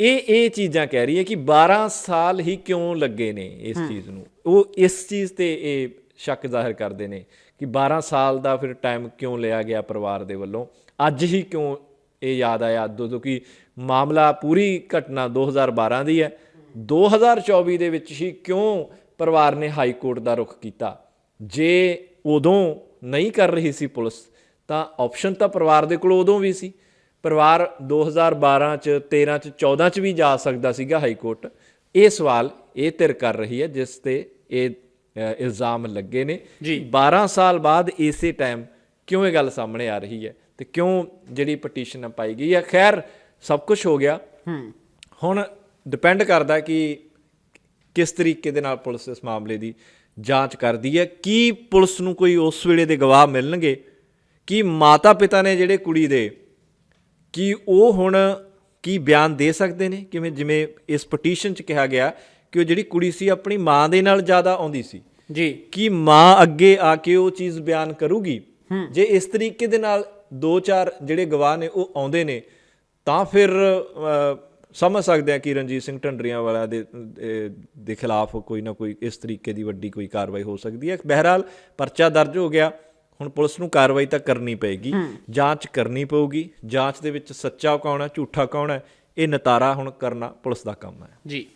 ਇਹ ਇਹ ਚੀਜ਼ਾਂ ਕਹਿ ਰਹੀ ਹੈ ਕਿ 12 ਸਾਲ ਹੀ ਕਿਉਂ ਲੱਗੇ ਨੇ ਇਸ ਚੀਜ਼ ਨੂੰ? ਉਹ ਇਸ ਚੀਜ਼ ਤੇ ਇਹ ਸ਼ੱਕ ਜ਼ਾਹਿਰ ਕਰਦੇ ਨੇ ਕਿ 12 ਸਾਲ ਦਾ ਫਿਰ ਟਾਈਮ ਕਿਉਂ ਲਿਆ ਗਿਆ ਪਰਿਵਾਰ ਦੇ ਵੱਲੋਂ? ਅੱਜ ਹੀ ਕਿਉਂ ਇਹ ਯਾਦ ਆਇਆ? ਜਦੋਂ ਕਿ ਮਾਮਲਾ ਪੂਰੀ ਘਟਨਾ 2012 ਦੀ ਹੈ 2024 ਦੇ ਵਿੱਚ ਹੀ ਕਿਉਂ ਪਰਿਵਾਰ ਨੇ ਹਾਈ ਕੋਰਟ ਦਾ ਰੁਖ ਕੀਤਾ? ਜੇ ਉਦੋਂ ਨਹੀਂ ਕਰ ਰਹੀ ਸੀ ਪੁਲਿਸ ਤਾਂ ਆਪਸ਼ਨ ਤਾਂ ਪਰਿਵਾਰ ਦੇ ਕੋਲ ਉਦੋਂ ਵੀ ਸੀ। ਪਰਿਵਾਰ 2012 ਚ 13 ਚ 14 ਚ ਵੀ ਜਾ ਸਕਦਾ ਸੀਗਾ ਹਾਈ ਕੋਰਟ। ਇਹ ਸਵਾਲ ਇਹ ਧਿਰ ਕਰ ਰਹੀ ਹੈ ਜਿਸ ਤੇ ਇਹ ਇਲਜ਼ਾਮ ਲੱਗੇ ਨੇ ਜੀ। 12 ਸਾਲ ਬਾਅਦ ਇਸੇ ਟਾਈਮ ਕਿਉਂ ਇਹ ਗੱਲ ਸਾਹਮਣੇ ਆ ਰਹੀ ਹੈ? ਤੇ ਕਿਉਂ ਜਿਹੜੀ ਪਟੀਸ਼ਨ ਪਾਈ ਗਈ ਹੈ? ਖੈਰ ਸਭ ਕੁਝ ਹੋ ਗਿਆ। ਹੁਣ ਡਿਪੈਂਡ ਕਰਦਾ ਕਿ ਕਿਸ ਤਰੀਕੇ ਦੇ ਨਾਲ ਪੁਲਿਸ ਇਸ ਮਾਮਲੇ ਦੀ ਜਾਂਚ ਕਰਦੀ ਹੈ ਕੀ ਪੁਲਿਸ ਨੂੰ ਕੋਈ ਉਸ ਵੇਲੇ ਦੇ ਗਵਾਹ ਮਿਲਣਗੇ ਕੀ ਮਾਤਾ ਪਿਤਾ ਨੇ ਜਿਹੜੇ ਕੁੜੀ ਦੇ ਕੀ ਉਹ ਹੁਣ ਕੀ ਬਿਆਨ ਦੇ ਸਕਦੇ ਨੇ? ਕਿਵੇਂ ਜਿਵੇਂ ਇਸ ਪਟੀਸ਼ਨ 'ਚ ਕਿਹਾ ਗਿਆ ਕਿ ਉਹ ਜਿਹੜੀ ਕੁੜੀ ਸੀ ਆਪਣੀ ਮਾਂ ਦੇ ਨਾਲ ਜ਼ਿਆਦਾ ਆਉਂਦੀ ਸੀ। ਜੀ। ਕੀ ਮਾਂ ਅੱਗੇ ਆ ਕੇ ਉਹ ਚੀਜ਼ ਬਿਆਨ ਕਰੂਗੀ? ਜੇ ਇਸ ਤਰੀਕੇ ਦੇ ਨਾਲ ਦੋ ਚਾਰ ਜਿਹੜੇ ਗਵਾਹ ਨੇ ਉਹ ਆਉਂਦੇ ਨੇ ਤਾਂ ਫਿਰ ਸਮਝ ਸਕਦੇ ਆ ਕਿ ਰਣਜੀਤ ਸਿੰਘ ਢੰਡਰੀਆਂ ਵਾਲਾ ਦੇ ਦੇ ਖਿਲਾਫ ਕੋਈ ਨਾ ਕੋਈ ਇਸ ਤਰੀਕੇ ਦੀ ਵੱਡੀ ਕੋਈ ਕਾਰਵਾਈ ਹੋ ਸਕਦੀ ਹੈ। ਬਹਿਰਹਾਲ ਪਰਚਾ ਦਰਜ ਹੋ ਗਿਆ। ਹੁਣ ਪੁਲਿਸ ਨੂੰ ਕਾਰਵਾਈ ਤਾਂ ਕਰਨੀ ਪਏਗੀ। ਜਾਂਚ ਕਰਨੀ ਪਊਗੀ। ਜਾਂਚ ਦੇ ਵਿੱਚ ਸੱਚਾ ਕੌਣ ਹੈ ਝੂਠਾ ਕੌਣ ਹੈ ਇਹ ਨਤਾਰਾ ਹੁਣ ਕਰਨਾ ਪੁਲਿਸ ਦਾ ਕੰਮ ਹੈ। ਜੀ।